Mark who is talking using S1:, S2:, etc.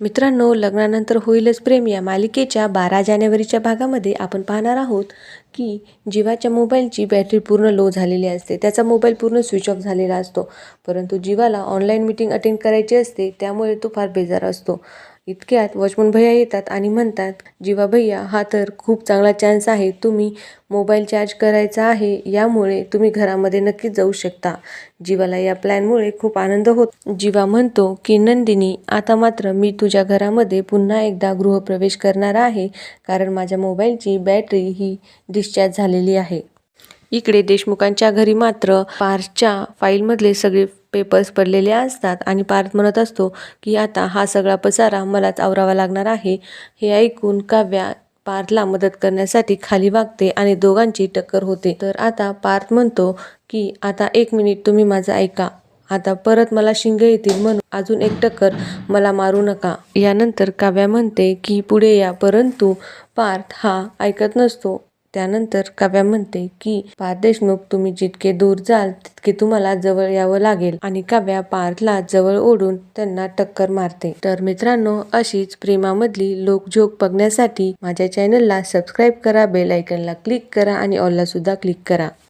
S1: मित्रांनो लग्नानंतर होईलच प्रेम या मालिकेच्या बारा जानेवारीच्या भागामध्ये आपण पाहणार आहोत की जीवाच्या मोबाईलची बॅटरी पूर्ण लो झालेली असते. त्याचा मोबाईल पूर्ण स्विच ऑफ झालेला असतो. परंतु जीवाला ऑनलाईन मीटिंग अटेंड करायची असते त्यामुळे तो फार बेजार असतो. इतक्यात वॉचमन भैया येतात आणि म्हणतात जीवा भैया हा तर खूप चांगला चान्स आहे. तुम्ही मोबाईल चार्ज करायचा आहे. यामुळे तुम्ही घरामध्ये नक्कीच जाऊ शकता. जीवाला या प्लॅनमुळे खूप आनंद होत. जीवा म्हणतो की नंदिनी आता मात्र मी तुझ्या घरामध्ये पुन्हा एकदा गृहप्रवेश करणार आहे कारण माझ्या मोबाईलची बॅटरी ही डिस्चार्ज झालेली आहे. इकडे देशमुखांच्या घरी मात्र पार्थच्या फाईलमधले सगळे पेपर्स पडलेले असतात. आणि पार्थ म्हणत असतो की आता हा सगळा पसारा मलाच आवरावा लागणार आहे. हे ऐकून काव्या पार्थला मदत करण्यासाठी खाली वागते आणि दोघांची टक्कर होते. तर आता पार्थ म्हणतो की आता एक मिनिट तुम्ही माझं ऐका. आता परत मला शिंग येतील म्हणून अजून एक टक्कर मला मारू नका. यानंतर काव्या म्हणते की पुढे या परंतु पार्थ हा ऐकत नसतो. त्यानंतर काव्या म्हणते की पार देशमुख तुम्ही जितके दूर जाल तितके तुम्हाला जवळ यावं लागेल. आणि काव्या पार्थला जवळ ओढून त्यांना टक्कर मारते. तर मित्रांनो अशीच प्रेमामधली लोकझोक बघण्यासाठी माझ्या चॅनलला सबस्क्राईब करा बेल आयकनला क्लिक करा आणि ऑलला सुद्धा क्लिक करा.